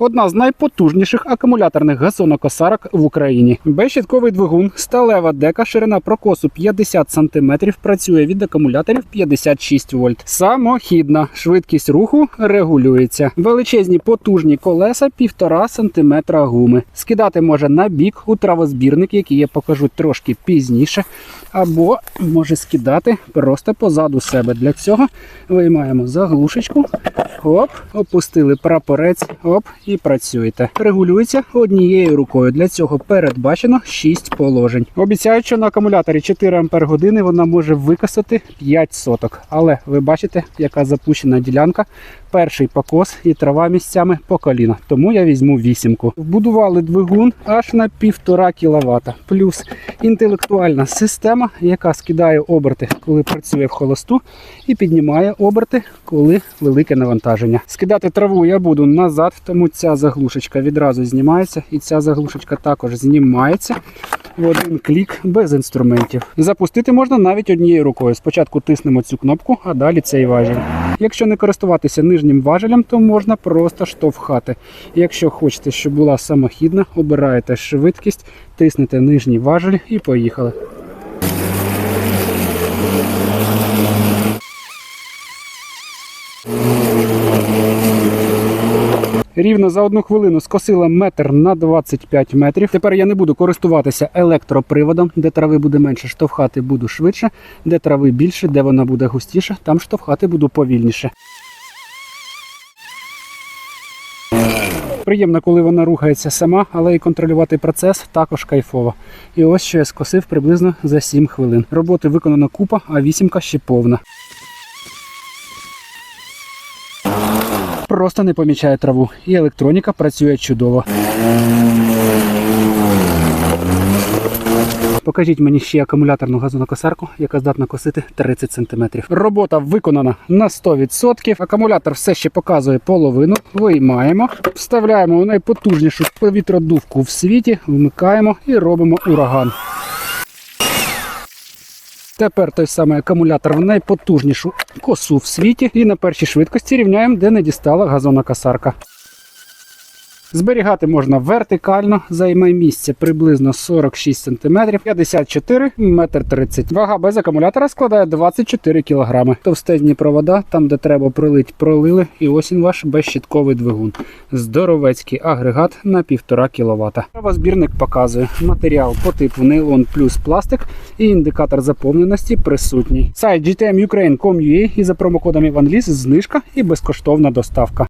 Одна з найпотужніших акумуляторних газонокосарок в Україні. Безщітковий двигун, сталева дека, ширина прокосу 50 см, працює від акумуляторів 56 вольт. Самохідна швидкість руху регулюється. Величезні потужні колеса 1,5 см гуми. Скидати може на бік у травозбірник, який я покажу трошки пізніше, або може скидати просто позаду себе. Для цього виймаємо заглушечку, оп, опустили прапорець, оп, і працюєте. Регулюється однією рукою. Для цього передбачено 6 положень. Обіцяють, що на акумуляторі 4 Ампер години вона може викасати 5 соток. Але ви бачите, яка запущена ділянка. Перший покос і трава місцями по коліна. Тому я візьму вісімку. Вбудували двигун аж на 1,5 кВт. Плюс інтелектуальна система, яка скидає оберти, коли працює в холосту, і піднімає оберти, коли велике навантаження. Скидати траву я буду назад, тому ця заглушечка відразу знімається, і ця заглушечка також знімається в один клік без інструментів. Запустити можна навіть однією рукою. Спочатку тиснемо цю кнопку, а далі цей важіль. Якщо не користуватися нижнім важелем, то можна просто штовхати. Якщо хочете, щоб була самохідна, обираєте швидкість, тиснете нижній важель і поїхали. Рівно за одну хвилину скосила метр на 25 метрів. Тепер я не буду користуватися електроприводом, де трави буде менше штовхати, буду швидше, де трави більше, де вона буде густіше, там штовхати буду повільніше. Приємно, коли вона рухається сама, але і контролювати процес також кайфово. І ось що я скосив приблизно за 7 хвилин. Роботи виконана купа, а вісімка ще повна. Просто не помічає траву, і електроніка працює чудово. Покажіть мені ще акумуляторну газонокосарку, яка здатна косити 30 см. Робота виконана на 100%. Акумулятор все ще показує половину. Виймаємо, вставляємо у найпотужнішу повітродувку в світі, вмикаємо і робимо ураган. Тепер той самий акумулятор в найпотужнішу косу в світі і на першій швидкості рівняємо, де не дістала газонокосарка. Зберігати можна вертикально, займе місце приблизно 46 см, 54 метр 30 Вага без акумулятора складає 24 кг. Товстезні провода, там де треба пролить, пролили, і ось він ваш безщітковий двигун. Здоровецький агрегат на 1,5 кВт. Правозбірник показує матеріал по типу нейлон плюс пластик і індикатор заповненості присутній. Сайт gtmukraine.com.ua і за промокодом IvanLis знижка і безкоштовна доставка.